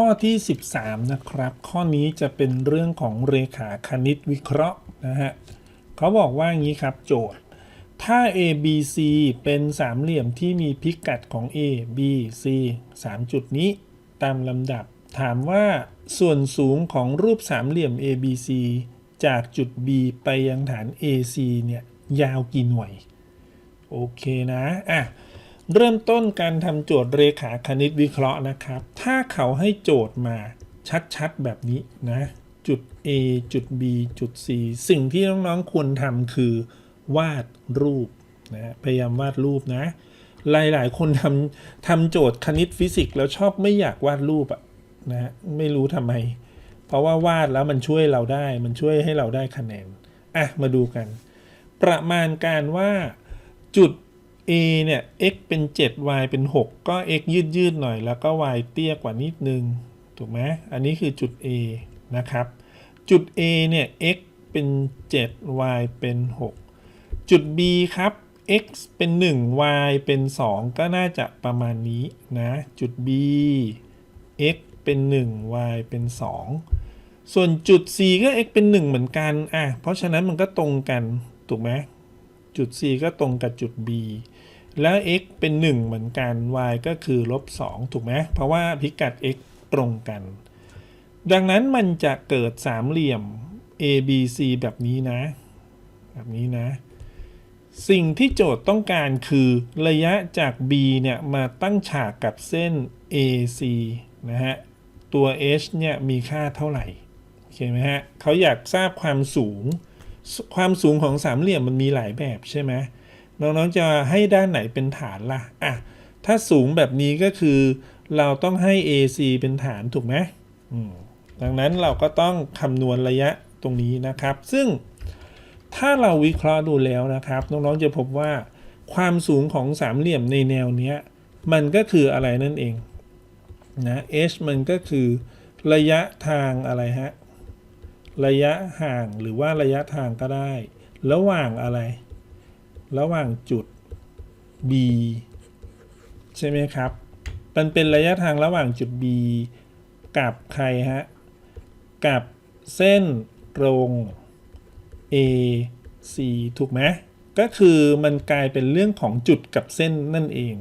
ข้อที่ 13 นะครับ ข้อนี้จะเป็นเรื่องของเรขาคณิตวิเคราะห์นะฮะเขาบอกว่างี้ครับโจทย์ ถ้า A B C เป็นสามเหลี่ยมที่มีพิกัดของ A B C 3 จุดนี้ ตามลำดับ ถามว่าส่วนสูงของรูปสามเหลี่ยม A B C จากจุด B ไปยังฐาน AC เนี่ยยาวกี่หน่วย โอเคนะอะ เริ่มต้นการทำโจทย์เรขาคณิตวิเคราะห์นะครับ ถ้าเขาให้โจทย์มาชัดๆแบบนี้นะจุด A จุด B จุด C สิ่งที่น้องๆควรทำคือ วาดรูปนะพยายามวาดรูปนะ หลายๆ คนทำทำโจทย์คณิตฟิสิกส์แล้วชอบไม่อยากวาดรูปอะนะไม่รู้ทำไม เพราะว่าวาดแล้วมันช่วยเราได้ มันช่วยให้เราได้คะแนน อะ มาดูกัน ประมาณการว่าจุด a เนี่ย x เป็น 7 y เป็น 6 ก็ x ยืดยืดๆหน่อยแล้วก็ y เตี้ยกว่านิดนึง ถูกไหมอันนี้คือจุด a นะครับ จุด a เนี่ย x เป็น 7 y เป็น 6 จุด b ครับ x เป็น 1 y เป็น 2 ก็น่าจะประมาณนี้นะ จุด b x เป็น 1 y เป็น 2 ส่วนจุด c ก็ x เป็น 1 เหมือนกันอะเพราะฉะนั้นมันก็ตรงกัน ถูกไหมจุด c ก็ตรงกับจุด b แล้ว x เป็น 1 เหมือนกัน y ก็คือลบ2ถูกไหมเพราะว่าพิกัด x ตรงกัน ดังนั้นมันจะเกิดสามเหลี่ยม a b c แบบนี้นะ แบบนี้นะ สิ่งที่โจทย์ต้องการคือระยะจาก b เนี่ยมาตั้งฉากกับเส้น ac นะฮะ ตัว h เนี่ยมีค่าเท่าไหร่ โอเคไหมฮะเขาอยากทราบความสูง ความสูงของสามเหลี่ยมมันมีหลายแบบใช่ไหม น้องๆจะให้ด้านไหนเป็นฐานล่ะอะถ้าสูงแบบนี้ก็คือ เราต้องให้ AC เป็นฐานถูกไหมอืมดังนั้นเราก็ต้องคำนวณระยะตรงนี้นะครับ ซึ่งถ้าเราวิเคราะห์ดูแล้วนะครับ น้องๆจะพบว่า ความสูงของสามเหลี่ยมในแนวเนี้ย มันก็คืออะไรนั่นเองนะ h มันก็คือระยะทางอะไรฮะ ระยะห่างหรือว่าระยะทางก็ได้ ระหว่างอะไร ระหว่างจุด B ใช่ไหมครับ มันเป็นระยะทางระหว่างจุด B กับใครฮะ กับเส้นตรง A C ถูกไหมก็คือมันกลายเป็นเรื่องของจุดกับเส้นนั่นเอง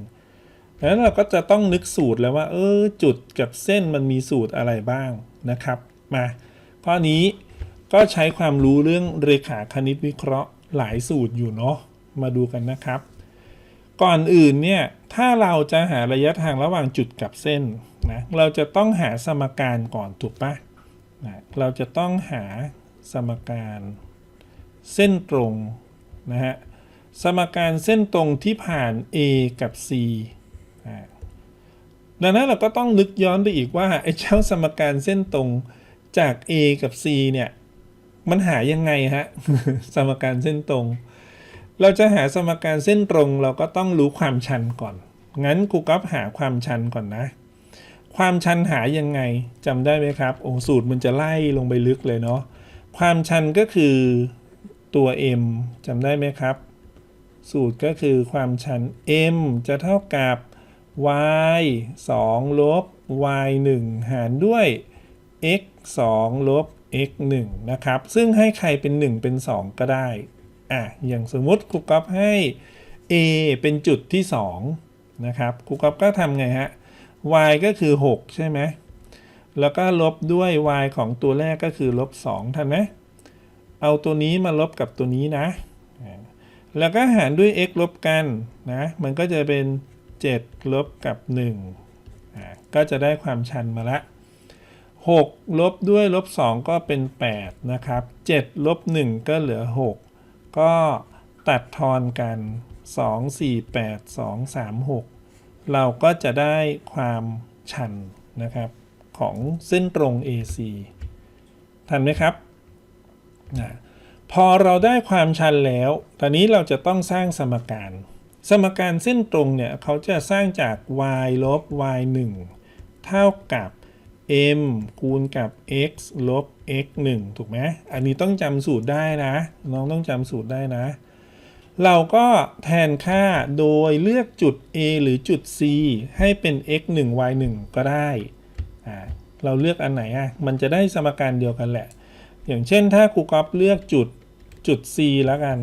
แล้วเราก็จะต้องนึกสูตรแล้วว่า เออ จุดกับเส้นมันมีสูตรอะไรบ้างนะครับ มา ข้อนี้ก็ใช้ความรู้เรื่องเรขาคณิตวิเคราะห์หลายสูตรอยู่เนาะ มาดูกันนะครับ ก่อนอื่นเนี่ยถ้าเราจะหาระยะทางระหว่างจุดกับเส้นนะเราจะต้องหาสมการก่อนถูกปะนะเราจะต้องหาสมการเส้นตรงนะฮะสมการเส้นตรงที่ผ่าน A กับ C อ่าดังนั้นเราก็ต้องนึกย้อนไปอีกว่าไอ้เจ้าสมการเส้นตรงจาก A กับ C เนี่ย มันหายังไงฮะ สมการเส้นตรง เราจะหาสมการเส้นตรงเราก็ต้องรู้ความชันก่อน งั้นครูก๊อฟหาความชันก่อนนะ ความชันหายังไงจำได้ไหมครับ โอ้สูตรมันจะไล่ลงไปลึกเลยเนาะ ความชันก็คือตัว m จำได้ไหมครับ สูตรก็คือความชัน m จะเท่ากับ y 2 ลบ y 1 หารด้วย x 2 ลบ x 1นะครับ ซึ่งให้ใครเป็น 1 เป็น 2 ก็ได้ อะอย่างสมมุติครูก๊อฟให้ a เป็นจุดที่ 2 นะครับครูก๊อฟก็ทำไงฮะ y ก็คือ 6 ใช่ไหมแล้วก็ลบด้วย y ของตัวแรกก็คือลบ2ทันไหมเอาตัวนี้มาลบกับตัวนี้นะ แล้วก็หารด้วย x ลบกันนะ มันก็จะเป็น 7 ลบกับ1อ่าก็จะได้ความชันมาละ 6 ลบด้วยลบ 2 ก็เป็น 8 นะครับ 7 ลบ 1 ก็เหลือ 6 ก็ตัดทอนกัน 2 4 8 2 3 6 เราก็จะได้ความชันนะครับของเส้นตรง AC ทันไหมครับนะพอเราได้ความชันแล้ว ตอนนี้เราจะต้องสร้างสมการ สมการเส้นตรงเนี่ยเขาจะสร้างจาก y ลบ y 1เท่ากับ m คูณกับ x ลบ x 1ถูกไหมอันนี้ต้องจำสูตรได้นะ น้องต้องจำสูตรได้นะ เราก็แทนค่าโดยเลือกจุด A หรือจุด C ให้เป็น x 1 y 1ก็ได้อ่าเราเลือกอันไหนอะ มันจะได้สมการเดียวกันแหละ อย่างเช่นถ้าครูก๊อฟเลือกจุดจุด c แล้วกัน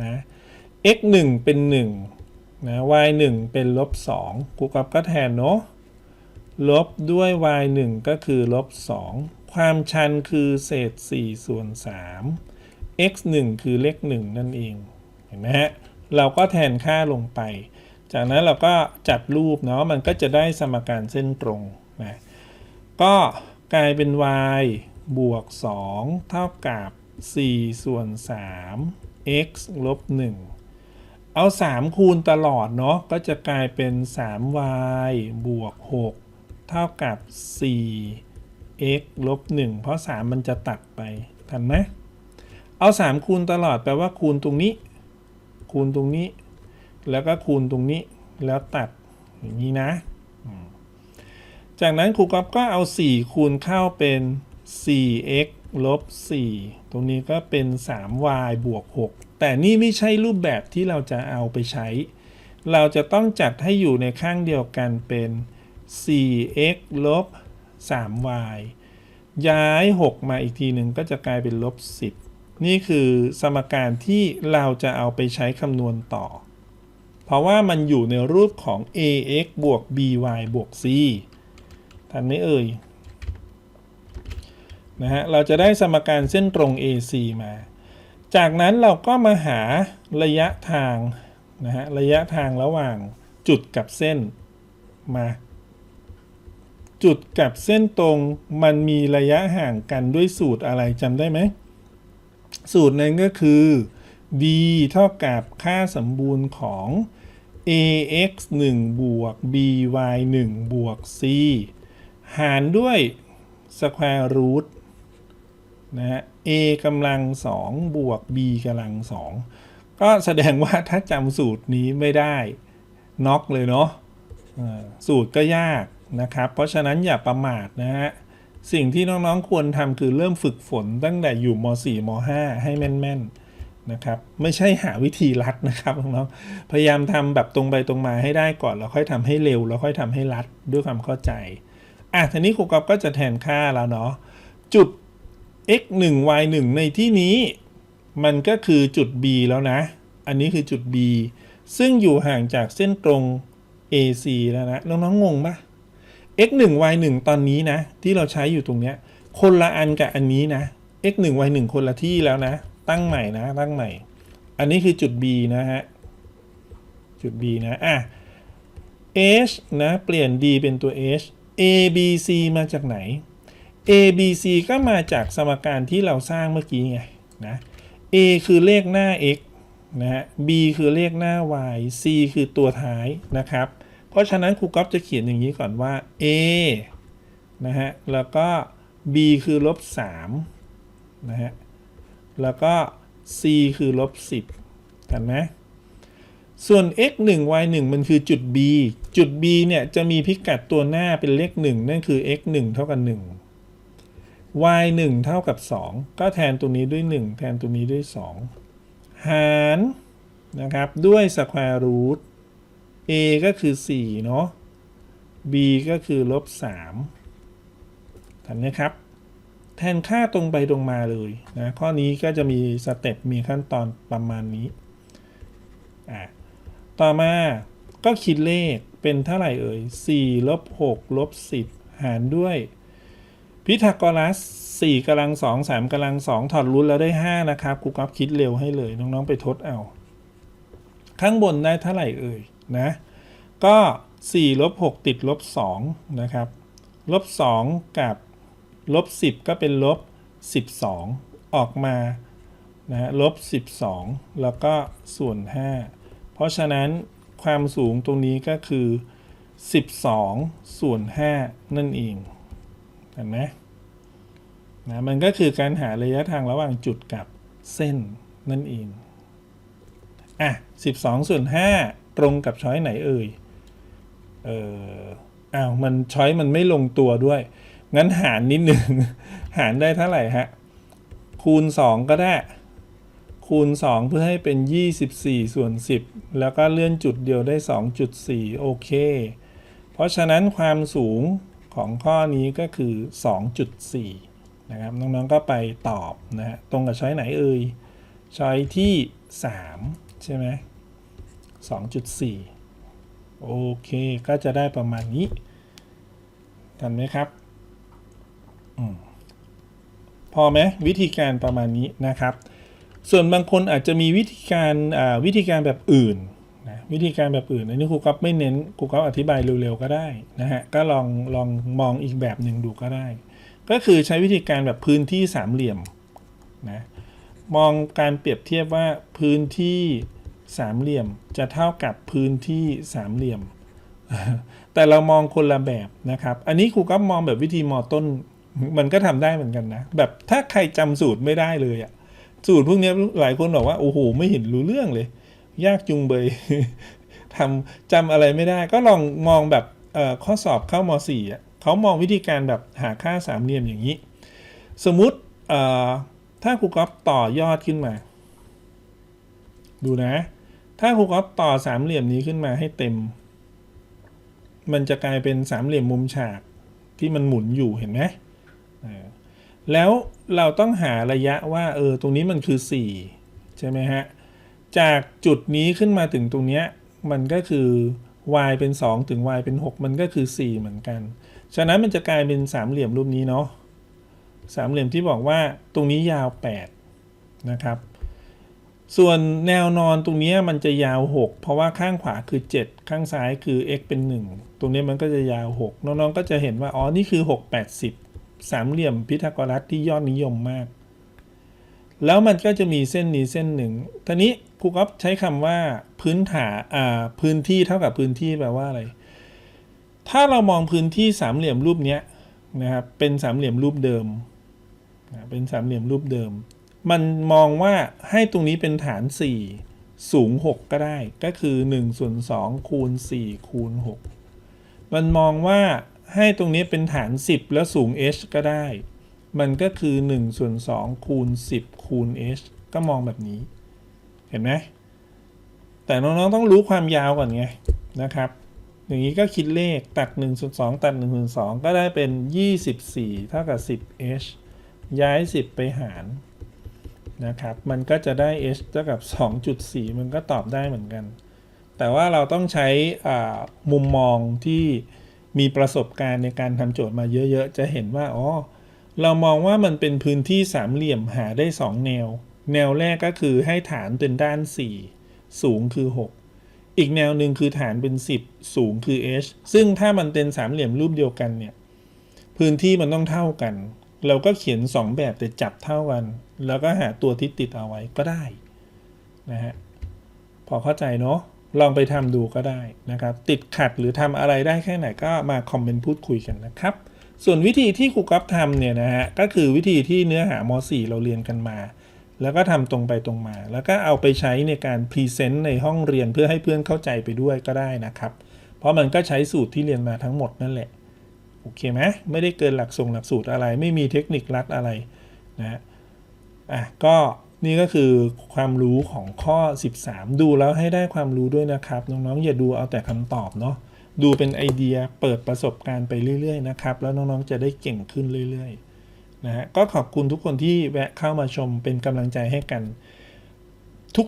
นะ x 1เป็น1นะ y 1เป็นลบ2ครูก๊อฟก็แทนเนาะ ลบด้วย y 1ก็คือลบ2ความชันคือเศษ4ส่วน 3 x 1คือเลข1นั่นเองเห็นไหมฮะเราก็แทนค่าลงไป จากนั้นเราก็จัดรูปเนาะมันก็จะได้สมการเส้นตรงนะก็กลายเป็น y บวก 2 เท่ากับ 4 ส่วน 3 x ลบ 1 เอา 3 คูณตลอดเนาะก็จะกลายเป็น 3y บวก 6 เท่ากับ 4x ลบ 1 เพราะ 3 มันจะตัดไป ทันไหมเอา 3 คูณตลอดแปลว่าคูณตรงนี้ คูณตรงนี้ แล้วก็คูณตรงนี้ แล้วตัด อย่างนี้นะ จากนั้นครูก๊อฟก็เอา 4 คูณเข้าเป็น 4x ลบ 4 ตรงนี้ก็เป็น 3y บวก 6 แต่นี่ไม่ใช่รูปแบบที่เราจะเอาไปใช้ เราจะต้องจัดให้อยู่ในข้างเดียวกันเป็น 4x ลบ 3y ย้าย 6 มาอีกทีหนึ่งก็จะกลายเป็นลบ 10 นี่คือสมการที่เราจะเอาไปใช้คำนวณต่อ เพราะว่ามันอยู่ในรูปของ ax บวก by บวก c ทันไหมเอ่ยนะฮะเราจะได้สมการเส้นตรง AC มา จากนั้นเราก็มาหาระยะทางนะฮะระยะทางระหว่างจุดกับเส้นมา จุดกับเส้นตรงมันมีระยะห่างกันด้วยสูตรอะไรจำได้ไหม สูตรนั้นก็คือ b เท่ากับค่าสมบูรณ์ของ ax 1 บวก by 1 บวก c หารด้วย square root นะฮะ a กำลัง 2 บวก b กำลัง 2 ก็แสดงว่าถ้าจำสูตรนี้ไม่ได้น็อกเลยเนาะสูตรก็ยาก นะครับ เพราะฉะนั้นอย่าประมาทนะฮะ สิ่งที่น้องๆควรทำคือเริ่มฝึกฝนตั้งแต่อยู่ม .4 ม .5 ให้แม่นๆนะครับไม่ใช่หาวิธีลัดนะครับน้องๆพยายามทำแบบตรงไปตรงมาให้ได้ก่อนแล้วค่อยทำให้เร็วแล้วค่อยทำให้ลัดด้วยความเข้าใจอะทีนี้ครูกอฟก็จะแทนค่าแล้วเนาะจุด x 1 y 1ในที่นี้มันก็คือจุด b แล้วนะ อันนี้คือจุด b ซึ่งอยู่ห่างจากเส้นตรง AC แล้วนะ น้องๆงงปะ x 1 y 1ตอนนี้นะ ที่เราใช้อยู่ตรงเนี้ย คนละอันกับอันนี้นะ x 1 y 1คนละที่แล้วนะ ตั้งใหม่นะ ตั้งใหม่ อันนี้คือจุด b นะฮะ จุด b นะ อะ h นะ เปลี่ยน d เป็นตัว h a b c มาจากไหน a b c ก็มาจากสมการที่เราสร้างเมื่อกี้ไงนะ a คือเลขหน้า x นะฮะ b คือเลขหน้า y c คือตัวท้ายนะครับ ราะฉะนั้นครูก๊อฟจะเขียนอย่างนี้ก่อนว่า a นะฮะ แล้วก็ b คือลบ3นะฮะ แล้วก็ c คือลบ10กันไหมส่วน x 1 y 1มันคือจุด b จุด b เนี่ยจะมีพิกัดตัวหน้าเป็นเลข 1 นั่นคือ x 1เท่ากับ 1 y 1เท่ากับ 2 ก็แทนตัวนี้ด้วย 1 แทนตัวนี้ด้วย 2 หารนะครับด้วย square root a ก็คือ 4 เนาะ b ก็คือลบ3ทันไหมครับ แทนค่าตรงไปตรงมาเลยนะ ข้อนี้ก็จะมีสเต็ปมีขั้นตอนประมาณนี้อะต่อมาก็คิดเลขเป็นเท่าไหร่เอ่ย4ลบ6ลบ10 หารด้วย พิทาโกรัส4กำลัง2 3กำลัง2ถอดรูทแล้วได้ 5 นะครับครูก๊อฟคิดเร็วให้เลย น้อง ๆ ไปทดเอา ข้างบนได้เท่าไหร่เอ่ย นะก็4ลบ6ติดลบ2นะครับลบ2กับลบ10 ก็เป็นลบ 12 ออกมานะลบ 12 แล้วก็ส่วน 5 เพราะฉะนั้นความสูงตรงนี้ก็คือ 12 ส่วน 5 นั่นเองเห็นไหมนะมันก็คือการหาระยะทางระหว่างจุดกับเส้นนั่นเองอะ12 ส่วน 5 ตรงกับช้อยไหนเอ่ย เอออ้าวมันช้อยมันไม่ลงตัวด้วย งั้นหารนิดหนึ่ง หารได้เท่าไหร่ฮะ คูณ 2 ก็ได้ คูณ 2 เพื่อให้เป็น 24 ส่วน 10 แล้วก็เลื่อนจุดเดียวได้ 2.4 โอเค เพราะฉะนั้นความสูงของข้อนี้ก็คือ 2.4 นะครับ น้องๆก็ไปตอบนะฮะ ตรงกับช้อยไหนเอ่ยช้อยที่ 3 ใช่ไหม 2.4 โอเค ก็จะได้ประมาณนี้ ทันไหมครับอพอไหมวิธีการประมาณนี้นะครับ ส่วนบางคนอาจจะมีวิธีการวิธีการแบบอื่นนะวิธีการแบบอื่นอันนี้ครูก๊อฟไม่เน้นครูก๊อฟอธิบายเร็วๆก็ได้นะฮะก็ลองลองมองอีกแบบหนึ่งดูก็ได้ ก็คือใช้วิธีการแบบพื้นที่สามเหลี่ยมนะมองการเปรียบเทียบว่าพื้นที่ สามเหลี่ยมจะเท่ากับพื้นที่สามเหลี่ยม แต่เรามองคนละแบบนะครับ อันนี้ครูก็มองแบบวิธีมอต้นมันก็ทำได้เหมือนกันนะ แบบถ้าใครจำสูตรไม่ได้เลยอะสูตรพวกนี้หลายคนบอกว่าโอ้โหไม่เห็นรู้เรื่องเลย ยากจุงเบยทำจำอะไรไม่ได้ก็ลองมองแบบข้อสอบเข้ามสี่เขามองวิธีการแบบหาค่าสามเหลี่ยมอย่างนี้ สมมุติถ้าครูก๊อฟต่อยอดขึ้นมา ดูนะ ถ้าครูก๊อฟต่อสามเหลี่ยมนี้ขึ้นมาให้เต็ม มันจะกลายเป็นสามเหลี่ยมมุมฉากที่มันหมุนอยู่เห็นไหมแล้วเราต้องหาระยะว่าเออตรงนี้มันคือ 4 ใช่ไหมฮะ จากจุดนี้ขึ้นมาถึงตรงเนี้ยมันก็คือ y เป็น 2 ถึง y เป็น 6 มันก็คือ 4 เหมือนกัน ฉะนั้นมันจะกลายเป็นสามเหลี่ยมรูปนี้เนาะสามเหลี่ยมที่บอกว่าตรงนี้ยาว 8 นะครับ ส่วนแนวนอนตรงนี้มันจะยาว 6 เพราะว่าข้างขวาคือ 7 ข้างซ้ายคือ x เป็น 1 ตรงนี้มันก็จะยาว 6 น้องๆก็จะเห็นว่า อ๋อ นี่คือ 6 80 สามเหลี่ยมพิทาโกรัสที่ยอดนิยมมาก แล้วมันก็จะมีเส้นนี้เส้นหนึ่งทีนี้ครูก๊อฟใช้คำว่าพื้นฐานอ่าพื้นที่เท่ากับพื้นที่แปลว่าอะไร ถ้าเรามองพื้นที่สามเหลี่ยมรูปนี้นะครับเป็นสามเหลี่ยมรูปเดิม เป็นสามเหลี่ยมรูปเดิม มันมองว่าให้ตรงนี้เป็นฐาน 4 สูง 6 ก็ได้ ก็คือ1ส่วน2คูณ4คูณ6มันมองว่าให้ตรงนี้เป็นฐาน 10 แล้วสูง h ก็ได้ มันก็คือ1ส่วน2คูณ10คูณ h ก็มองแบบนี้ เห็นไหมแต่น้องๆต้องรู้ความยาวก่อนไงนะครับ อย่างนี้ก็คิดเลขตัด1ส่วน2ตัด1ส่วน2ก็ได้เป็น 24 เท่ากับ 10 h ย้าย 10 ไปหาร นะครับ มันก็จะได้ h เท่ากับ 2.4 มันก็ตอบได้เหมือนกัน แต่ว่าเราต้องใช้มุมมองที่มีประสบการณ์ในการทำโจทย์มาเยอะๆ จะเห็นว่า อ๋อ เรามองว่ามันเป็นพื้นที่สามเหลี่ยมหาได้ 2 แนว แนวแรกก็คือให้ฐานเป็นด้าน 4 สูงคือ 6 อีกแนวหนึ่งคือฐานเป็น 10 สูงคือ h ซึ่งถ้ามันเป็นสามเหลี่ยมรูปเดียวกันเนี่ย พื้นที่มันต้องเท่ากัน เราก็เขียน 2 แบบแต่จับเท่ากัน แล้วก็หาตัวที่ติดเอาไว้ก็ได้นะฮะพอเข้าใจเนาะลองไปทำดูก็ได้นะครับ ติดขัดหรือทำอะไรได้แค่ไหนก็มาคอมเมนต์พูดคุยกันนะครับ ส่วนวิธีที่ครูก๊อฟทำเนี่ยนะฮะก็คือวิธีที่เนื้อหาม .4 เราเรียนกันมา แล้วก็ทำตรงไปตรงมา แล้วก็เอาไปใช้ในการพรีเซนต์ในห้องเรียนเพื่อให้เพื่อนเข้าใจไปด้วยก็ได้นะครับ เพราะมันก็ใช้สูตรที่เรียนมาทั้งหมดนั่นแหละ โอเคไหมไม่ได้เกินหลักส่งหลักสูตรอะไร ไม่มีเทคนิคลัดอะไรนะอะก็นี่ก็คือความรู้ของข้อ 13 ดูแล้วให้ได้ความรู้ด้วยนะครับ น้องๆอย่าดูเอาแต่คำตอบเนาะดูเป็นไอเดียเปิดประสบการณ์ไปเรื่อยๆนะครับ แล้วน้องๆจะได้เก่งขึ้นเรื่อยๆนะฮะก็ขอบคุณทุกคนที่แวะเข้ามาชมเป็นกำลังใจให้กัน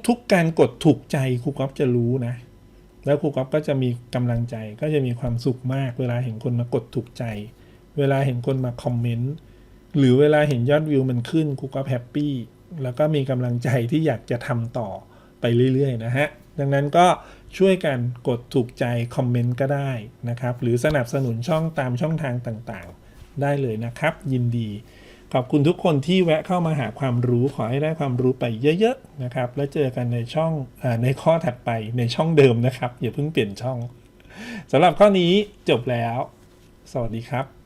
ทุกๆการกดถูกใจครูก๊อฟจะรู้นะ แล้วครูก๊อฟก็จะมีกำลังใจก็จะมีความสุขมาก เวลาเห็นคนมากดถูกใจ เวลาเห็นคนมาคอมเมนต์หรือเวลาเห็นยอดวิวมันขึ้นครูก๊อฟแฮปปี้แล้วก็มีกำลังใจที่อยากจะทำต่อไปเรื่อยๆนะฮะดังนั้นก็ช่วยกันกดถูกใจคอมเมนต์ก็ได้นะครับ หรือสนับสนุนช่องตามช่องทางต่างๆ ได้เลยนะครับ ยินดี ขอบคุณทุกคนที่แวะเข้ามาหาความรู้ขอให้ได้ความรู้ไปเยอะๆนะครับ แล้วเจอกันในช่องอในข้อถัดไปในช่องเดิมนะครับ อย่าเพิ่งเปลี่ยนช่องสำหรับข้อนี้จบแล้ว สวัสดีครับ